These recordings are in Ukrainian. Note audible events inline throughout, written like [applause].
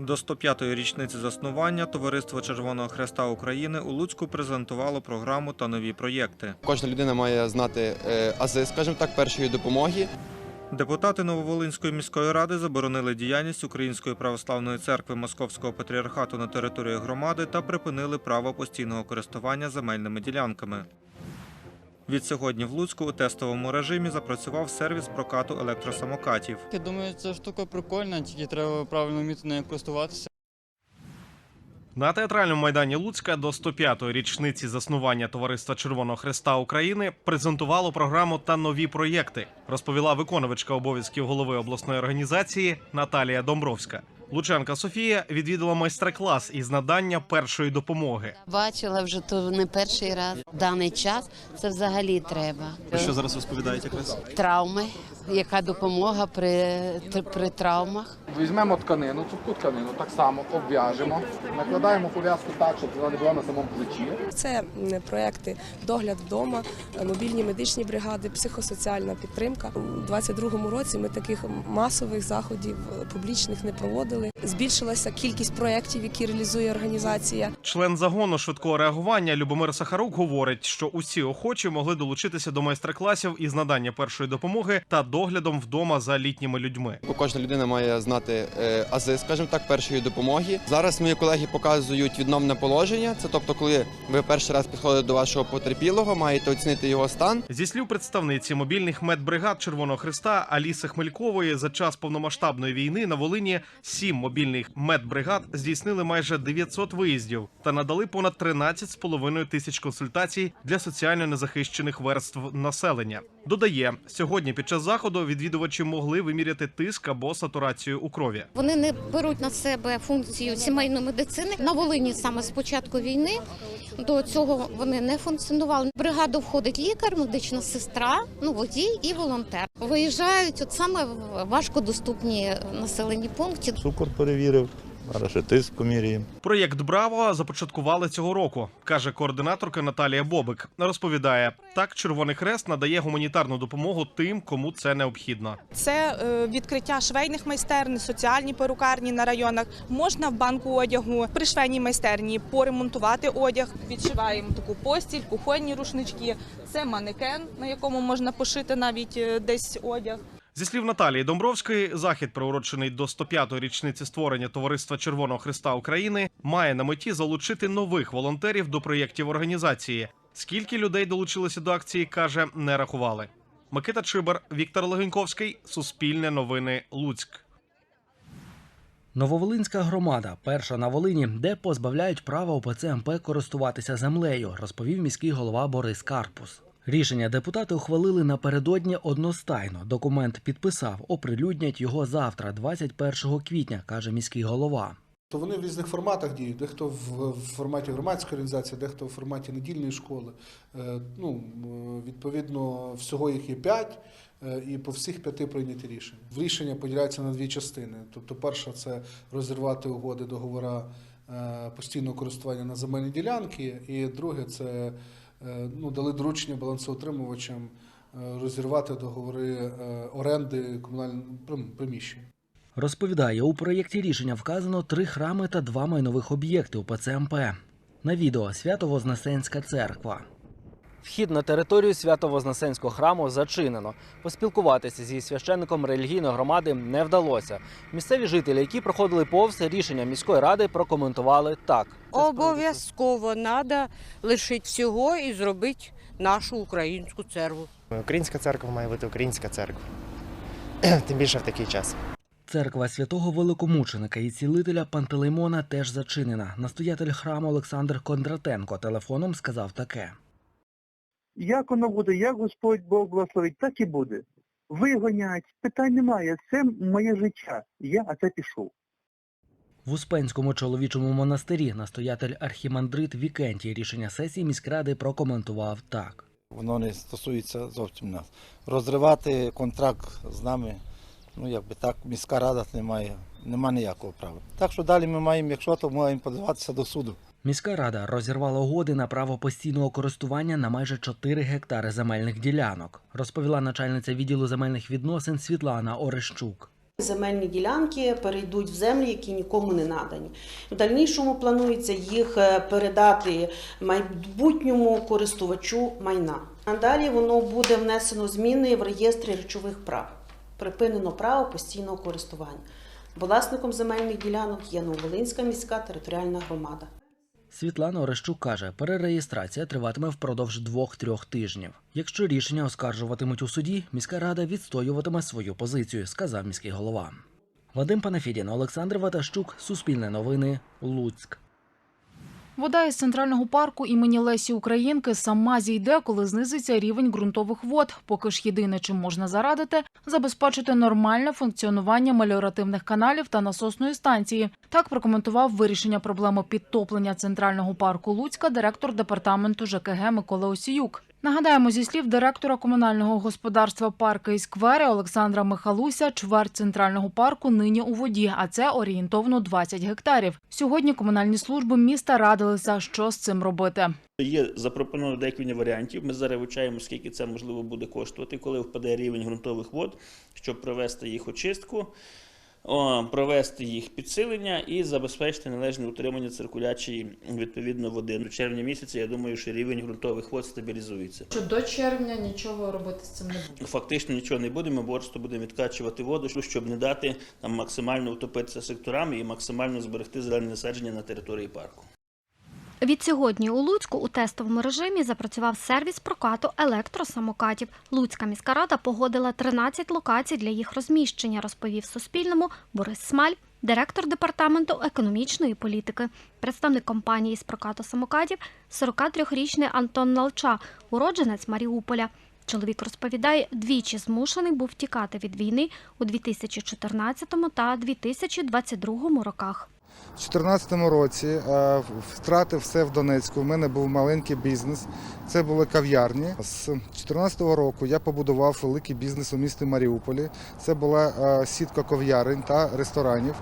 До 105-ї річниці заснування Товариство Червоного Хреста України у Луцьку презентувало програму та нові проєкти. Кожна людина має знати е, ази, скажімо так, першої допомоги. Депутати Нововолинської міської ради заборонили діяльність Української православної церкви Московського патріархату на території громади та припинили право постійного користування земельними ділянками. Від сьогодні в Луцьку у тестовому режимі запрацював сервіс прокату електросамокатів. Я думаю, ця штука прикольна, тільки треба правильно вміти нею користуватися. На театральному майдані Луцька до 105-ї річниці заснування Товариства Червоного Хреста України презентувало програму та нові проєкти, розповіла виконувачка обов'язків голови обласної організації Наталія Домбровська. Лучанка Софія відвідала майстер-клас із надання першої допомоги. Бачила вже то не перший раз. В даний час це взагалі треба. Що зараз розповідаєте якраз? Травми, яка допомога при, при травмах. Візьмемо тканину, цупку тканину, так само обв'яжемо, накладаємо пов'язку так, щоб вона не була на самому плечі. Це проекти догляд вдома, мобільні медичні бригади, психосоціальна підтримка. У 22-му році ми таких масових заходів публічних не проводили. Збільшилася кількість проєктів, які реалізує організація. Член загону швидкого реагування Любомир Сахарук говорить, що усі охочі могли долучитися до майстер-класів із надання першої допомоги та доглядом вдома за літніми людьми. Кожна людина має знати е, ази, скажімо так, першої допомоги. Зараз мої колеги показують відновне положення. Це тобто, коли ви перший раз підходите до вашого потерпілого, маєте оцінити його стан. Зі слів представниці мобільних медбригад Червоного Христа Аліси Хмелькової за час повномасштабної війни на Волині сім мобільних медбригад здійснили майже 900 виїздів та надали понад 13,5 тисяч консультацій для соціально незахищених верств населення. Додає, сьогодні під час заходу відвідувачі могли виміряти тиск або сатурацію у крові. Вони не беруть на себе функцію сімейної медицини. На Волині саме з початку війни до цього вони не функціонували. В бригаду входить лікар, медична сестра, ну водій і волонтер. Виїжджають от саме в важкодоступні населені пункти. Цукор перевірив, зараз ще тиск поміряємо. Проєкт Браво започаткували цього року, каже координаторка Наталія Бобик. Розповідає, так Червоний Хрест надає гуманітарну допомогу тим, кому це необхідно. Це е, відкриття швейних майстерень, соціальні перукарні на районах. Можна в банку одягу при швейній майстерні поремонтувати одяг. Відшиваємо таку постіль, кухонні рушнички. Це манекен, на якому можна пошити навіть е, десь одяг. Зі слів Наталії Домбровської, захід, приурочений до 105-ї річниці створення Товариства Червоного Христа України, має на меті залучити нових волонтерів до проєктів організації. Скільки людей долучилося до акції, каже, не рахували. Микита Чибар, Віктор Легеньковський, Суспільне новини, Луцьк. Нововолинська громада, перша на Волині, де позбавляють права ОПЦ МП користуватися землею, розповів міський голова Борис Карпус. Рішення депутати ухвалили напередодні одностайно. Документ підписав, оприлюднять його завтра, 21 квітня, каже міський голова. То вони в різних форматах діють. Дехто в форматі громадської організації, дехто в форматі недільної школи. Е, Ну, відповідно, всього їх є п'ять, е, і по всіх п'яти прийняті рішення. Рішення поділяються на дві частини. Тобто, перша це розірвати угоди договора е, постійного користування на земельні ділянки, і друге це ну, дали доручення балансоутримувачам е, розірвати договори е, оренди комунальних прим- приміщень. Розповідає, у проєкті рішення вказано три храми та два майнових об'єкти УПЦ МП. На відео Свято-Вознесенська церква. Вхід на територію Свято-Вознесенського храму зачинено. Поспілкуватися зі священником релігійної громади не вдалося. Місцеві жителі, які проходили повз рішення міської ради, прокоментували так. Обов'язково треба лишити всього і зробити нашу українську церкву. Українська церква має бути українська церква. [clears throat] Тим більше в такий час. Церква святого великомученика і цілителя Пантелеймона теж зачинена. Настоятель храму Олександр Кондратенко телефоном сказав таке. Як воно буде, як Господь Бог благословить, так і буде. Вигонять, питань немає. Це моє життя. Я, а це пішов. В Успенському чоловічому монастирі настоятель архімандрит Вікентій рішення сесії міськради прокоментував так. Воно не стосується зовсім нас. Розривати контракт з нами, ну якби так, міська рада не має, нема ніякого права. Так що далі ми маємо, якщо то маємо подаватися до суду. Міська рада розірвала угоди на право постійного користування на майже 4 гектари земельних ділянок, розповіла начальниця відділу земельних відносин Світлана Орещук. Земельні ділянки перейдуть в землі, які нікому не надані. В дальнішому планується їх е, передати майбутньому користувачу майна. А далі воно буде внесено зміни в реєстрі речових прав. Припинено право постійного користування. Власником земельних ділянок є Нововолинська міська територіальна громада. Світлана Орещук каже, перереєстрація триватиме впродовж двох-трьох тижнів. Якщо рішення оскаржуватимуть у суді, міська рада відстоюватиме свою позицію, сказав міський голова. Вадим Панафідін, Олександр Ватащук, Суспільне новини, Луцьк. Вода із центрального парку імені Лесі Українки сама зійде, коли знизиться рівень ґрунтових вод. Поки ж єдине, чим можна зарадити, забезпечити нормальне функціонування меліоративних каналів та насосної станції. Так прокоментував вирішення проблеми підтоплення центрального парку Луцька директор департаменту ЖКГ Микола Осіюк. Нагадаємо, зі слів директора комунального господарства парки і сквери Олександра Михалуся, чверть центрального парку нині у воді, а це орієнтовно 20 гектарів. Сьогодні комунальні служби міста радилися, що з цим робити. Є запропоновано декілька варіантів. Ми зараз вивчаємо, скільки це можливо буде коштувати, коли впаде рівень ґрунтових вод, щоб провести їх очистку, провести їх підсилення і забезпечити належне утримання циркуляції відповідно води. До червня місяця я думаю, що рівень ґрунтових вод стабілізується. Що до червня нічого робити з цим не буде. Фактично нічого не будемо, бо просто будемо відкачувати воду, щоб не дати там максимально утопитися секторами і максимально зберегти зелені насадження на території парку. Відсьогодні у Луцьку у тестовому режимі запрацював сервіс прокату електросамокатів. Луцька міська рада погодила 13 локацій для їх розміщення, розповів Суспільному Борис Смаль, директор департаменту економічної політики. Представник компанії з прокату самокатів 43-річний Антон Налча, уродженець Маріуполя. Чоловік розповідає, двічі змушений був тікати від війни у 2014 та 2022 роках. У 2014 році е, втратив все в Донецьку. У мене був маленький бізнес. Це були кав'ярні. З 2014 року я побудував великий бізнес у місті Маріуполі. Це була е, сітка кав'ярень та ресторанів,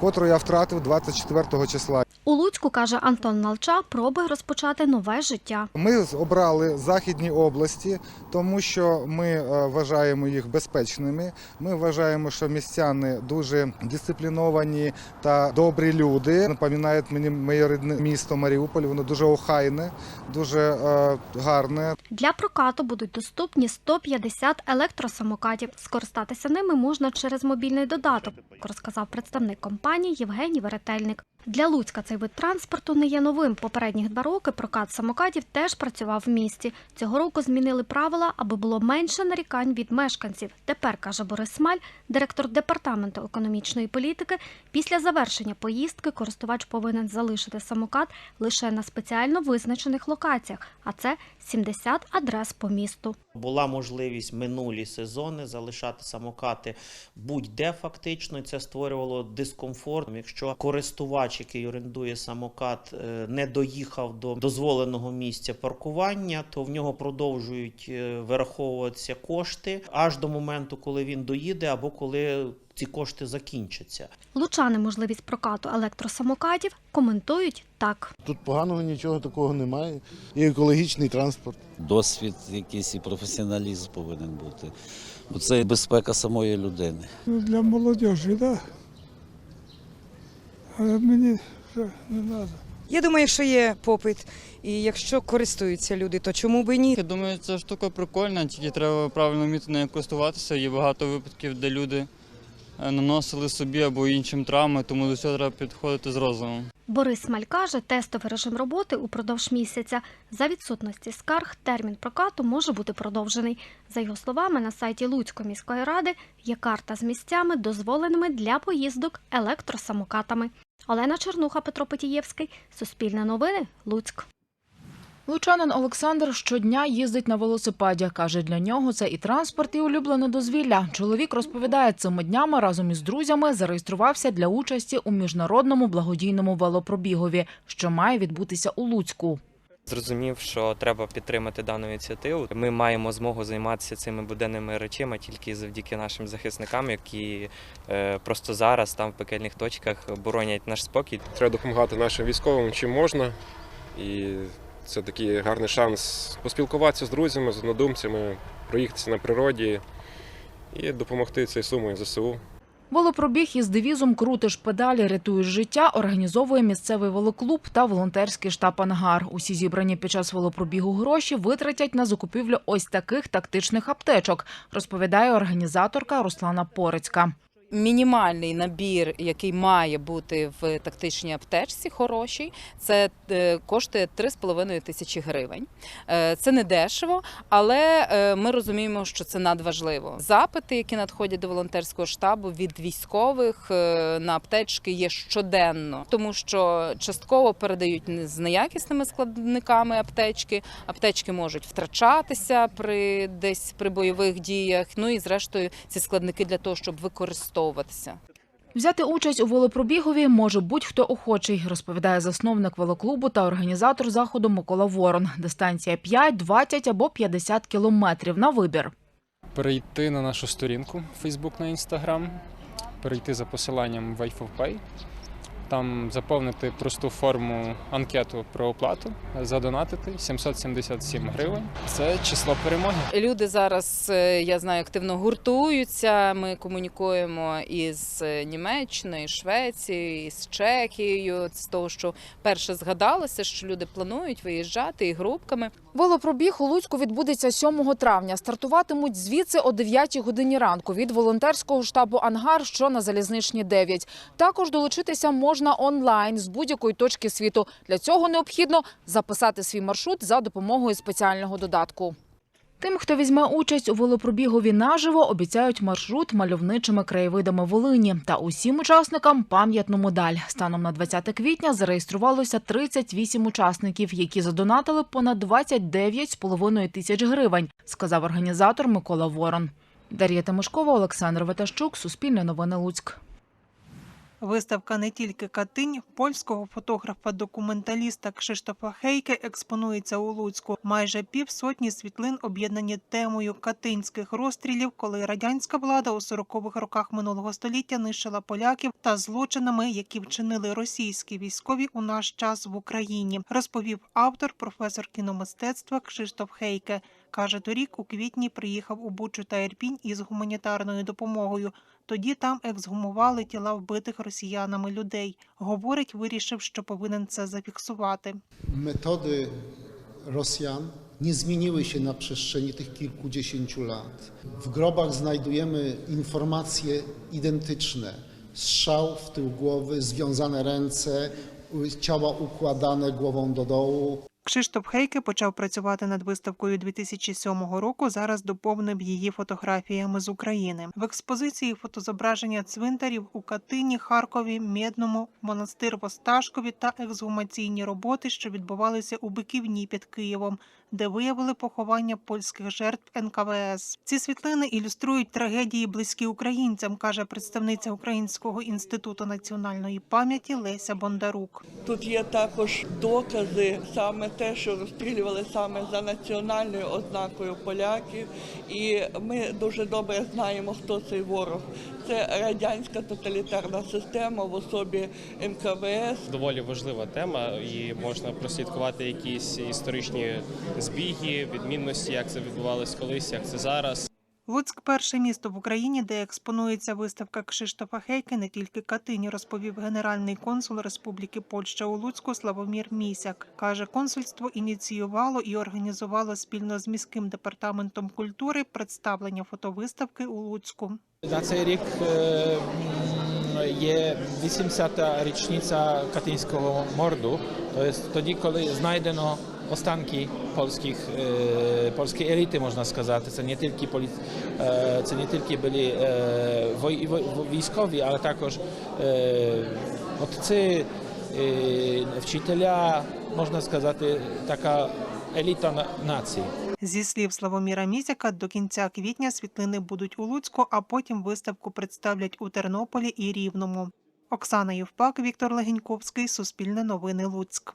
котру я втратив 24 числа. У Луцьку, каже Антон Налча, пробує розпочати нове життя. Ми обрали західні області, тому що ми е, вважаємо їх безпечними. Ми вважаємо, що містяни дуже дисципліновані та добрі люди. Напоминають мені моє рідне місто Маріуполь. Воно дуже охайне, дуже е, гарне. Для прокату будуть доступні 150 електросамокатів. Скористатися ними можна через мобільний додаток, розказав представник компанії Євгеній Веретельник. Для Луцька цей вид транспорту не є новим. Попередніх два роки прокат самокатів теж працював в місті. Цього року змінили правила, аби було менше нарікань від мешканців. Тепер, каже Борис Смаль, директор департаменту економічної політики, після завершення поїздки користувач повинен залишити самокат лише на спеціально визначених локаціях, а це 70 адрес по місту. Була можливість минулі сезони залишати самокати будь-де фактично. Це створювало дискомфорт. Якщо користувач, який орендує самокат, е, не доїхав до дозволеного місця паркування, то в нього продовжують е, вираховуватися кошти аж до моменту, коли він доїде, або коли ці кошти закінчаться. Лучани можливість прокату електросамокатів коментують так. Тут поганого нічого такого немає. І екологічний транспорт. Досвід, якийсь і професіоналізм повинен бути. Це безпека самої людини. Для молодежі, так. Да. Але мені вже не треба. Я думаю, що є попит, і якщо користуються люди, то чому б і ні? Я думаю, ця штука прикольна, тільки треба правильно вміти нею користуватися. Є багато випадків, де люди е, наносили собі або іншим травми, тому до цього треба підходити з розумом. Борис Смаль каже, тестовий режим роботи упродовж місяця. За відсутності скарг термін прокату може бути продовжений. За його словами, на сайті Луцької міської ради є карта з місцями, дозволеними для поїздок електросамокатами. Олена Чернуха, Петро Потієвський, Суспільне новини, Луцьк. Лучанин Олександр щодня їздить на велосипеді. Каже, для нього це і транспорт, і улюблене дозвілля. Чоловік розповідає, цими днями разом із друзями зареєструвався для участі у міжнародному благодійному велопробігові, що має відбутися у Луцьку. Зрозумів, що треба підтримати дану ініціативу. Ми маємо змогу займатися цими буденними речами тільки завдяки нашим захисникам, які е, просто зараз там в пекельних точках боронять наш спокій. Треба допомагати нашим військовим чим можна. І це такий гарний шанс поспілкуватися з друзями, з однодумцями, проїхатися на природі і допомогти цій сумою ЗСУ. Велопробіг із девізом Крутиш педалі, рятуєш життя організовує місцевий велоклуб та волонтерський штаб Ангар. Усі зібрані під час велопробігу гроші витратять на закупівлю ось таких тактичних аптечок, розповідає організаторка Руслана Порицька. Мінімальний набір, який має бути в тактичній аптечці, хороший, це е, коштує 3,5 тисячі гривень. Е, Це не дешево, але е, ми розуміємо, що це надважливо. Запити, які надходять до волонтерського штабу від військових на аптечки, є щоденно, тому що частково передають з неякісними складниками аптечки. Аптечки можуть втрачатися при десь при бойових діях. Ну і зрештою ці складники для того, щоб використовуватися. Взяти участь у велопробігові може будь-хто охочий, розповідає засновник велоклубу та організатор заходу Микола Ворон. Дистанція 5, 20 або 50 кілометрів на вибір. перейти на нашу сторінку Facebook на Instagram, перейти за посиланням в iFovPay, там заповнити просту форму анкету про оплату, задонатити 777 гривень. Це число перемоги. Люди зараз е, я знаю активно гуртуються. Ми комунікуємо із Німеччиною, Швецією, із Чехією. З того, що перше згадалося, що люди планують виїжджати і групками. Велопробіг у Луцьку відбудеться 7 травня. Стартуватимуть звідси о 9 годині ранку від волонтерського штабу Ангар, що на залізничні 9. Також долучитися можна онлайн з будь-якої точки світу. Для цього необхідно записати свій маршрут за допомогою спеціального додатку. Тим, хто візьме участь у велопробігові наживо, обіцяють маршрут мальовничими краєвидами Волині та усім учасникам пам'ятну медаль. Станом на 20 квітня зареєструвалося 38 учасників, які задонатили понад 29,5 тисяч гривень, сказав організатор Микола Ворон. Дар'я Тимошкова, Олександр Ветащук, Суспільне новини Луцьк. Виставка не тільки Катинь польського фотографа-документаліста Кшиштофа Хейке експонується у Луцьку. Майже півсотні світлин об'єднані темою катинських розстрілів, коли радянська влада у 40-х роках минулого століття нищила поляків та злочинами, які вчинили російські військові у наш час в Україні, розповів автор, професор кіномистецтва Кшиштоф Хейке. Каже, торік у квітні приїхав у Бучу та Ірпінь із гуманітарною допомогою. Тоді там ексгумували тіла вбитих росіянами людей. Говорить, вирішив, що повинен це зафіксувати. Metody Rosjan nie zmieniły się na przestrzeni tych kilkudziesięciu lat. W grobach znajdujemy informacje identyczne. Strzał w tył głowy, związane ręce, ciała układane głową do dołu. Кшиштоф Хейке почав працювати над виставкою 2007 року. Зараз доповнив її фотографіями з України. В експозиції фотозображення цвинтарів у Катині, Харкові, Медному, монастир в Осташкові та ексгумаційні роботи, що відбувалися у Биківні під Києвом, де виявили поховання польських жертв НКВС. Ці світлини ілюструють трагедії близькі українцям, каже представниця Українського інституту національної пам'яті Леся Бондарук. Тут є також докази, саме те, що розстрілювали саме за національною ознакою поляків. І ми дуже добре знаємо, хто цей ворог. Це радянська тоталітарна система в особі НКВС. Доволі важлива тема, і можна прослідкувати якісь історичні збіги, відмінності, як це відбувалось колись, як це зараз. Луцьк перше місто в Україні, де експонується виставка Кшиштофа не тільки Катині, розповів генеральний консул Республіки Польща у Луцьку Славомір Місяк. Каже, консульство ініціювало і організувало спільно з міським департаментом культури представлення фотовиставки у Луцьку. На цей рік е, є 80-та річниця Катинського морду. Тобто тоді, коли знайдено останки польських е, польської еліти, можна сказати. Це не тільки полі, е, це не тільки були е, військові, але також е, отці, е, вчителя, можна сказати, така еліта на- нації. Зі слів Славоміра Місяка, до кінця квітня світлини будуть у Луцьку, а потім виставку представлять у Тернополі і Рівному. Оксана Євпак, Віктор Легеньковський, Суспільне новини Луцьк.